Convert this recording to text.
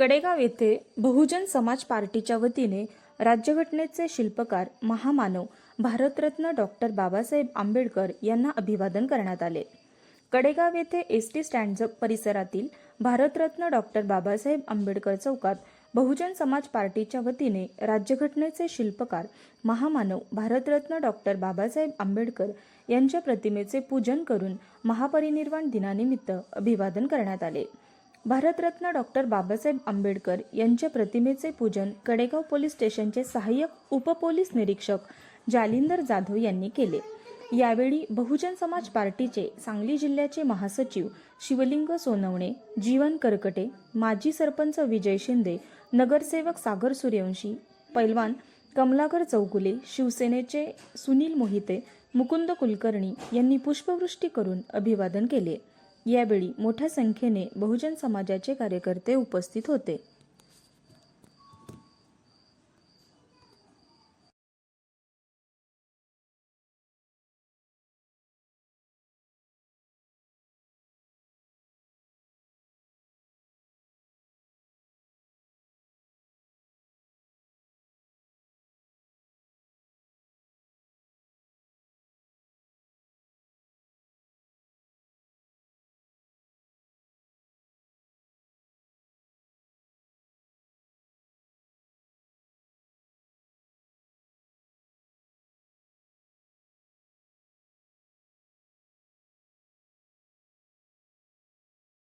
कडेगाव येथे बहुजन समाज पार्टीच्या वतीने राज्यघटनेचे शिल्पकार महामानव भारतरत्न डॉक्टर बाबासाहेब आंबेडकर यांना अभिवादन करण्यात आले. कडेगाव येथे एस टी स्टँड परिसरातील भारतरत्न डॉक्टर बाबासाहेब आंबेडकर चौकात बहुजन समाज पार्टीच्या वतीने राज्यघटनेचे शिल्पकार महामानव भारतरत्न डॉक्टर बाबासाहेब आंबेडकर यांच्या प्रतिमेचे पूजन करून महापरिनिर्वाण दिनानिमित्त अभिवादन करण्यात आले. भारतरत्न डॉक्टर बाबासाहेब आंबेडकर यांच्या प्रतिमेचे पूजन कडेगाव पोलीस स्टेशनचे सहाय्यक उपपोलीस निरीक्षक जालिंदर जाधव यांनी केले. यावेळी बहुजन समाज पार्टीचे सांगली जिल्ह्याचे महासचिव शिवलिंग सोनवणे जीवन करकटे माजी सरपंच विजय शिंदे नगरसेवक सागर सूर्यवंशी पैलवान कमलाकर चौगुले शिवसेनेचे सुनील मोहिते मुकुंद कुलकर्णी यांनी पुष्पवृष्टी करून अभिवादन केले. यावेळी मोठ्या संख्येने बहुजन समाजाचे कार्यकर्ते उपस्थित होते.